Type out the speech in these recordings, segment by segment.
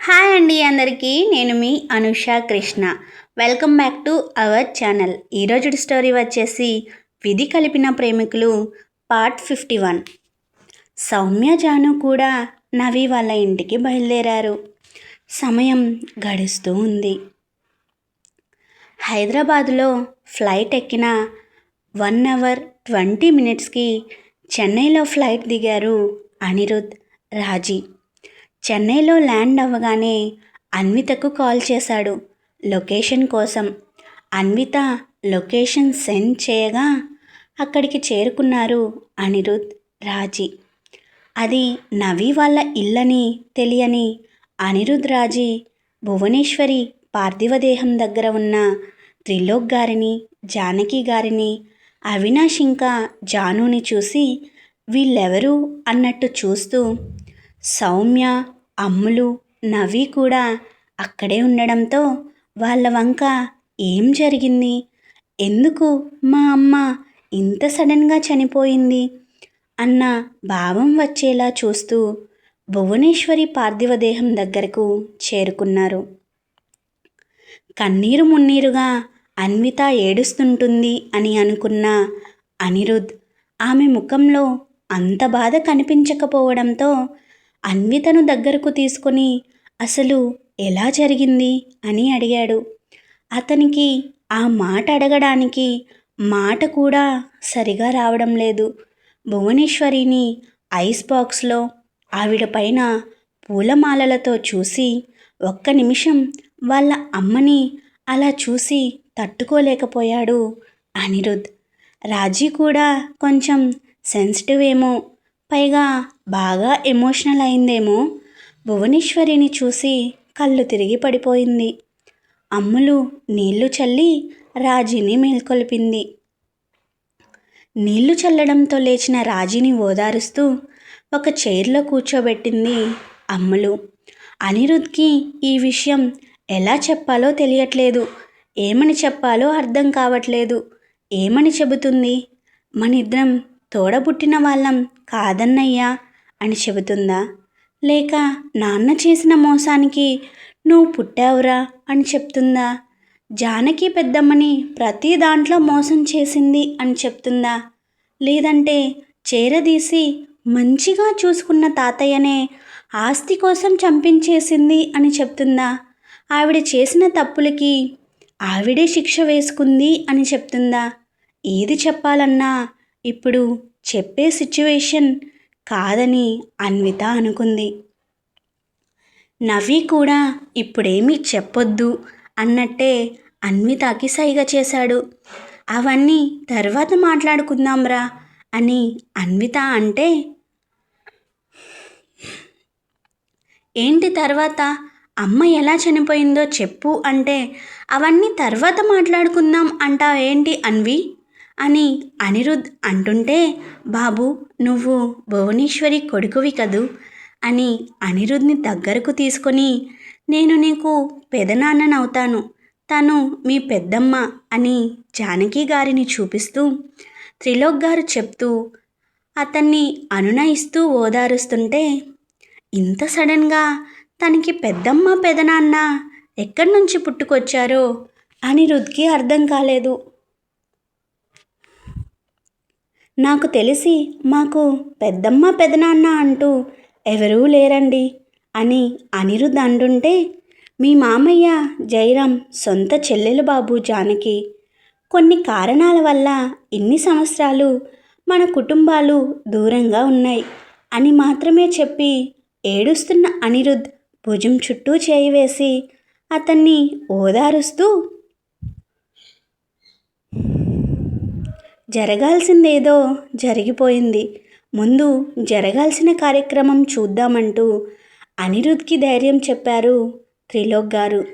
Hi అండి అందరికీ నేను మీ Anusha Krishna. Welcome back to our channel ఈరోజు స్టోరీ వచ్చేసి విధి కలిపిన ప్రేమికులు part fifty one Soumya Janu కూడా నవి వాళ్ళ ఇంటికి బయలుదేరారు. సమయం గడుస్తూ ఉంది. హైదరాబాద్లో ఫ్లైట్ ఎక్కిన వన్ అవర్ ట్వంటీ మినిట్స్కి చెన్నైలో ఫ్లైట్ దిగారు అనిరుద్ రాజీ. చెన్నైలో ల్యాండ్ అవ్వగానే అన్వితకు కాల్ చేశాడు. లొకేషన్ కోసం. అన్విత లొకేషన్ సెండ్ చేయగా అక్కడికి చేరుకున్నారు అనిరుద్ రాజీ. అది నవి వాళ్ళ ఇల్లని తెలియని అనిరుద్ రాజీ భువనేశ్వరి పార్థివ దేహం దగ్గర ఉన్న త్రిలోక్ గారిని జానకి గారిని అవినాష్ ఇంకా జానుని చూసి వీళ్ళెవరు అన్నట్టు చూస్తూ సౌమ్య అమ్ములు నవి కూడా అక్కడే ఉండడంతో వాళ్ళ వంక ఏం జరిగింది? ఎందుకు మా అమ్మ ఇంత సడన్గా చనిపోయింది? అన్న భావం వచ్చేలా చూస్తూ భువనేశ్వరి పార్థివ దేహం దగ్గరకు చేరుకున్నారు. కన్నీరు మున్నీరుగా అన్విత ఏడుస్తుంటుంది అని అనుకున్న అనిరుద్ ఆమె ముఖంలో అంత బాధ కనిపించకపోవడంతో అన్వితను దగ్గరకు తీసుకొని అసలు ఎలా జరిగింది? అని అడిగాడు. అతనికి ఆ మాట అడగడానికి మాట కూడా సరిగా రావడం లేదు. భువనేశ్వరిని ఐస్ బాక్స్లో ఆవిడ పైన పూలమాలలతో చూసి ఒక్క నిమిషం వాళ్ళ అమ్మని అలా చూసి తట్టుకోలేకపోయాడు అనిరుద్. రాజీ కూడా కొంచెం సెన్సిటివ్ ఏమో పైగా బాగా ఎమోషనల్ అయిందేమో. భువనేశ్వరిని చూసి కళ్ళు తిరిగి పడిపోయింది. అమ్ములు నీళ్ళు చల్లి రాజీని మేల్కొల్పింది. నీళ్ళు చల్లడంతో లేచిన రాజీని ఓదారుస్తూ ఒక చైర్లో కూర్చోబెట్టింది అమ్ములు. అనిరుద్ధ్కి ఈ విషయం ఎలా చెప్పాలో తెలియట్లేదు. ఏమని చెప్పాలో అర్థం కావట్లేదు. ఏమని చెబుతుంది? మనిద్దరం తోడబుట్టిన వాళ్ళం కాదన్నయ్యా. అని చెబుతుందా? లేక నాన్న చేసిన మోసానికి నువ్వు పుట్టావురా అని చెప్తుందా? జానకి పెద్దమ్మని ప్రతి దాంట్లో మోసం చేసింది అని చెప్తుందా? లేదంటే చేరదీసి మంచిగా చూసుకున్న తాతయ్యనే ఆస్తి కోసం చంపించేసింది అని చెప్తుందా? ఆవిడ చేసిన తప్పులకి ఆవిడే శిక్ష వేసుకుంది అని చెప్తుందా? ఏది చెప్పాలన్నా ఇప్పుడు చెప్పే సిచ్యువేషన్ కాదని అన్విత అనుకుంది. నవి కూడా ఇప్పుడేమీ చెప్పొద్దు అన్నట్టే అన్వితకి సైగ చేశాడు. అవన్నీ తర్వాత మాట్లాడుకుందాంరా అని అన్విత అంటే ఏంటి తర్వాత? అమ్మ ఎలా చనిపోయిందో చెప్పు అంటే అవన్నీ తర్వాత మాట్లాడుకుందాం అంటావేంటి అన్వి? అని అనిరుద్ అంటుంటే బాబు నువ్వు భువనేశ్వరి కొడుకువి కదూ అని అనిరుద్ని దగ్గరకు తీసుకొని నేను నీకు పెదనాన్ననవుతాను. తను మీ పెద్దమ్మ అని జానకి గారిని చూపిస్తూ త్రిలోక్ గారు చెప్తూ అతన్ని అనునయిస్తూ ఓదారుస్తుంటే ఇంత సడన్గా తనకి పెద్దమ్మ పెదనాన్న ఎక్కడి నుంచి పుట్టుకొచ్చారో అనిరుద్కి అర్థం కాలేదు. నాకు తెలిసి మాకు పెద్దమ్మ పెదనాన్న అంటూ ఎవరూ లేరండి అని అనిరుద్ అంటుంటే మీ మామయ్య జయరాం సొంత చెల్లెలు బాబు జానకి కొన్ని కారణాల వల్ల ఇన్ని సంవత్సరాలు మన కుటుంబాలు దూరంగా ఉన్నాయి అని మాత్రమే చెప్పి ఏడుస్తున్న అనిరుద్ భుజం చుట్టూ చేయి వేసి అతన్ని ఓదారుస్తూ జరగాల్సిందేదో జరిగిపోయింది. ముందు జరగాల్సిన కార్యక్రమం చూద్దామంటూ అనిరుద్ధ్కి ధైర్యం చెప్పారు త్రిలోక్ గారు.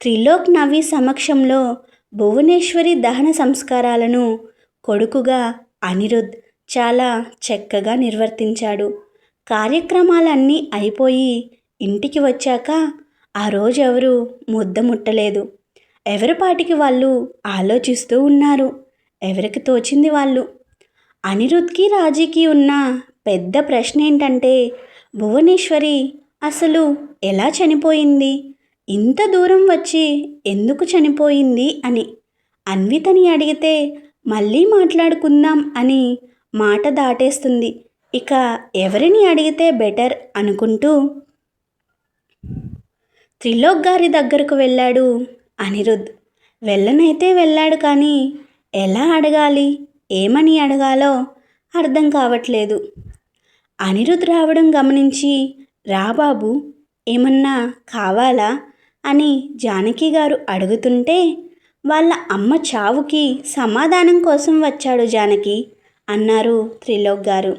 త్రిలోక్ నవి సమక్షంలో భువనేశ్వరి దహన సంస్కారాలను కొడుకుగా అనిరుద్ చాలా చక్కగా నిర్వర్తించాడు. కార్యక్రమాలన్నీ అయిపోయి ఇంటికి వచ్చాక ఆ రోజు ఎవరు ముద్ద ముట్టలేదు ఎవరిపాటికి వాళ్ళు ఆలోచిస్తూ ఉన్నారు. ఎవరికి తోచింది వాళ్ళు? అనిరుద్ధ్కి రాజీకి ఉన్న పెద్ద ప్రశ్న ఏంటంటే భువనేశ్వరి అసలు ఎలా చనిపోయింది? ఇంత దూరం వచ్చి ఎందుకు చనిపోయింది అని. అన్వితని అడిగితే మళ్ళీ మాట్లాడుకుందాం అని మాట దాటేస్తుంది. ఇక ఎవరిని అడిగితే బెటర్ అనుకుంటూ త్రిలోక్ గారి దగ్గరకు వెళ్ళాడు అనిరుద్ వెళ్ళనైతే వెళ్ళాడు కానీ ఎలా అడగాలి? ఏమని అడగాలో అర్థం కావట్లేదు. అనిరుద్ రావడం గమనించి రా బాబు ఏమన్నా కావాలా? అని జానకి గారు అడుగుతుంటే వాళ్ళ అమ్మ చావుకి సమాధానం కోసం వచ్చాడు జానకి అన్నారు త్రిలోక్ గారు.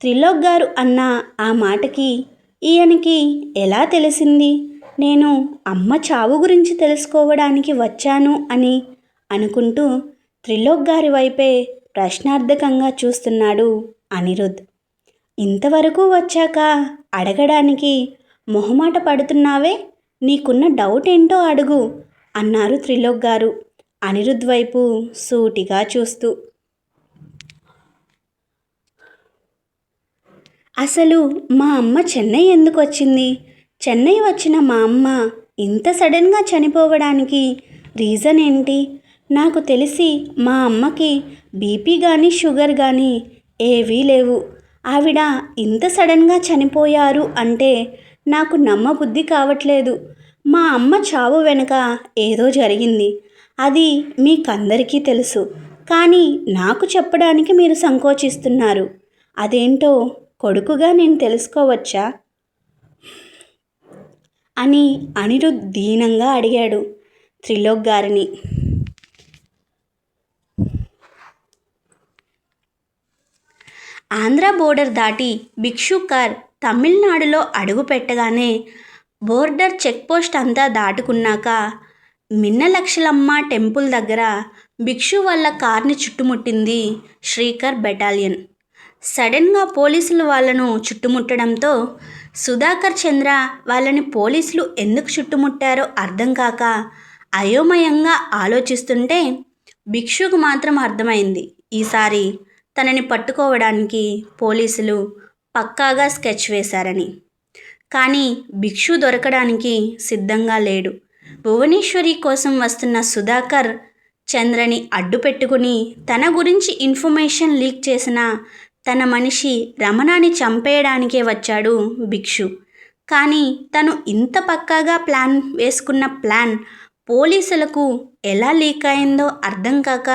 త్రిలోక్ గారు అన్న ఆ మాటకి ఈయనకి ఎలా తెలిసింది? నేను అమ్మ చావు గురించి తెలుసుకోవడానికి వచ్చాను అని అనుకుంటూ త్రిలోక్ గారి వైపే ప్రశ్నార్థకంగా చూస్తున్నాడు అనిరుద్. ఇంతవరకు వచ్చాక అడగడానికి మొహమాట పడుతున్నావే? నీకున్న డౌట్ ఏంటో అడుగు అన్నారు త్రిలోక్ గారు అనిరుద్ వైపు సూటిగా చూస్తూ. అసలు మా అమ్మ చెన్నై ఎందుకు వచ్చింది? చెన్నై వచ్చిన మా అమ్మ ఇంత సడన్గా చనిపోవడానికి రీజన్ ఏంటి? నాకు తెలిసి మా అమ్మకి బీపీ కానీ షుగర్ కానీ ఏవీ లేవు. ఆవిడ ఇంత సడన్గా చనిపోయారు అంటే నాకు నమ్మబుద్ధి కావట్లేదు. మా అమ్మ చావు వెనుక ఏదో జరిగింది. అది మీకందరికీ తెలుసు. కానీ నాకు చెప్పడానికి మీరు సంకోచిస్తున్నారు. అదేంటో కొడుకుగా నేను తెలుసుకోవచ్చా? అని అనిరుద్ దీనంగా అడిగాడు త్రిలోక్ గారిని. ఆంధ్ర బోర్డర్ దాటి భిక్షు కార్ తమిళనాడులో అడుగుపెట్టగానే బోర్డర్ చెక్పోస్ట్ అంతా దాటుకున్నాక మిన్నలక్షలమ్మ టెంపుల్ దగ్గర భిక్షు వాళ్ళ కార్ని చుట్టుముట్టింది శ్రీకర్ బెటాలియన్. సడన్గా పోలీసులు వాళ్ళను చుట్టుముట్టడంతో సుధాకర్ చంద్ర వాళ్ళని పోలీసులు ఎందుకు చుట్టుముట్టారో అర్థం కాక అయోమయంగా ఆలోచిస్తుంటే భిక్షుకు మాత్రం అర్థమైంది. ఈసారి తనని పట్టుకోవడానికి పోలీసులు పక్కాగా స్కెచ్ వేశారని. కానీ భిక్షు దొరకడానికి సిద్ధంగా లేడు. భువనేశ్వరి కోసం వస్తున్న సుధాకర్ చంద్రని అడ్డు పెట్టుకుని తన గురించి ఇన్ఫర్మేషన్ లీక్ చేసిన తన మనిషి రమణాన్ని చంపేయడానికే వచ్చాడు భిక్షు. కానీ తను ఇంత పక్కాగా ప్లాన్ వేసుకున్న ప్లాన్ పోలీసులకు ఎలా లీక్ అయిందో అర్థం కాక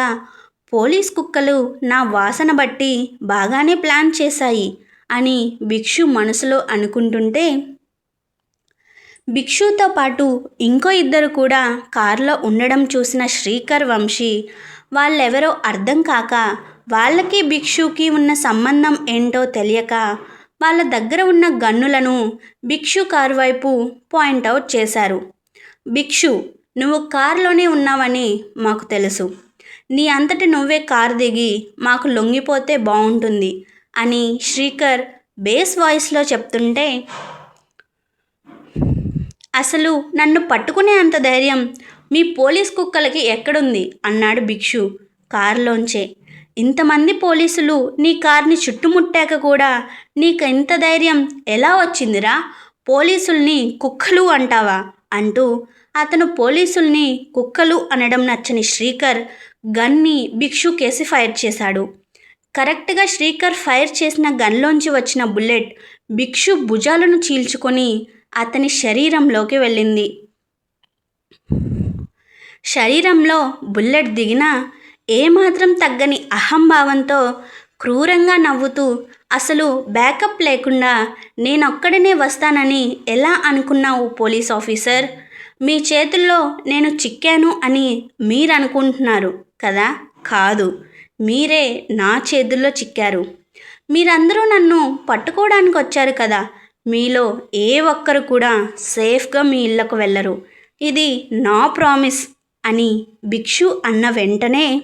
పోలీస్ కుక్కలు నా వాసన బట్టి బాగానే ప్లాన్ చేశాయి అని భిక్షు మనసులో అనుకుంటుంటే భిక్షుతో పాటు ఇంకో ఇద్దరు కూడా కారులో ఉండడం చూసిన శ్రీకర్ వంశీ వాళ్ళెవరో అర్థం కాక వాళ్ళకి భిక్షుకి ఉన్న సంబంధం ఏంటో తెలియక వాళ్ళ దగ్గర ఉన్న గన్నులను భిక్షు కారు వైపు పాయింట్అవుట్ చేశారు. భిక్షు నువ్వు కారులోనే ఉన్నావని మాకు తెలుసు. నీ అంతటి నువ్వే కారు దిగి మాకు లొంగిపోతే బాగుంటుంది అని శ్రీకర్ బేస్ వాయిస్లో చెప్తుంటే అసలు నన్ను పట్టుకునే అంత ధైర్యం మీ పోలీస్ కుక్కలకి ఎక్కడుంది? అన్నాడు భిక్షు కారులోంచే. ఇంతమంది పోలీసులు నీ కార్ని చుట్టుముట్టాక కూడా నీకు ఇంత ధైర్యం ఎలా వచ్చిందిరా? పోలీసుల్ని కుక్కలు అంటావా? అంటూ అతను పోలీసుల్ని కుక్కలు అనడం నచ్చని శ్రీకర్ గన్ని భిక్షు కేసి ఫైర్ చేశాడు. కరెక్ట్గా శ్రీకర్ ఫైర్ చేసిన గన్లోంచి వచ్చిన బుల్లెట్ భిక్షు భుజాలను చీల్చుకొని అతని శరీరంలోకి వెళ్ళింది. శరీరంలో బుల్లెట్ దిగినా ఏమాత్రం తగ్గని అహంభావంతో క్రూరంగా నవ్వుతూ అసలు బ్యాకప్ లేకుండా నేనొక్కడనే వస్తానని ఎలా అనుకున్నావు పోలీస్ ఆఫీసర్? మీ చేతుల్లో నేను చిక్కాను అని మీరు అనుకుంటున్నారు కదా? కాదు మీరే నా చేతుల్లో చిక్కారు. మీరందరూ నన్ను పట్టుకోవడానికి వచ్చారు కదా? మీలో ఏ ఒక్కరు కూడా సేఫ్గా మీ ఇళ్ళకు వెళ్ళరు. ఇది నా ప్రామిస్ అని భిక్షు అన్న వెంటనే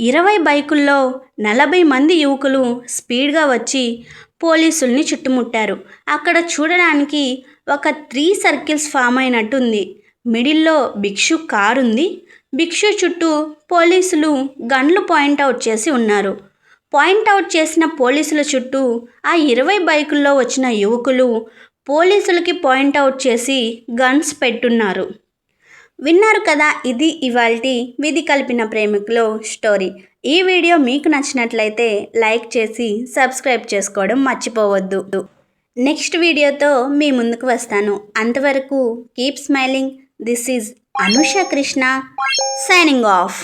ఇరవై బైకుల్లో నలభై మంది యువకులు స్పీడ్గా వచ్చి పోలీసుల్ని చుట్టుముట్టారు. అక్కడ చూడడానికి ఒక త్రీ సర్కిల్స్ ఫామ్ అయినట్టుంది. మిడిల్లో భిక్షు కారు ఉంది భిక్షు చుట్టూ పోలీసులు గన్లు పాయింట్అవుట్ చేసి ఉన్నారు. పాయింట్అవుట్ చేసిన పోలీసుల చుట్టూ ఆ ఇరవై బైకుల్లో వచ్చిన యువకులు పోలీసులకి పాయింట్అవుట్ చేసి గన్స్ పెట్టున్నారు. విన్నారు కదా ఇది ఇవాల్టి విధి కలిపిన ప్రేమికులు స్టోరీ. ఈ వీడియో మీకు నచ్చినట్లయితే లైక్ చేసి సబ్స్క్రైబ్ చేసుకోవడం మర్చిపోవద్దు. నెక్స్ట్ వీడియోతో మీ ముందుకు వస్తాను. అంతవరకు keep smiling. This is Anusha Krishna signing off.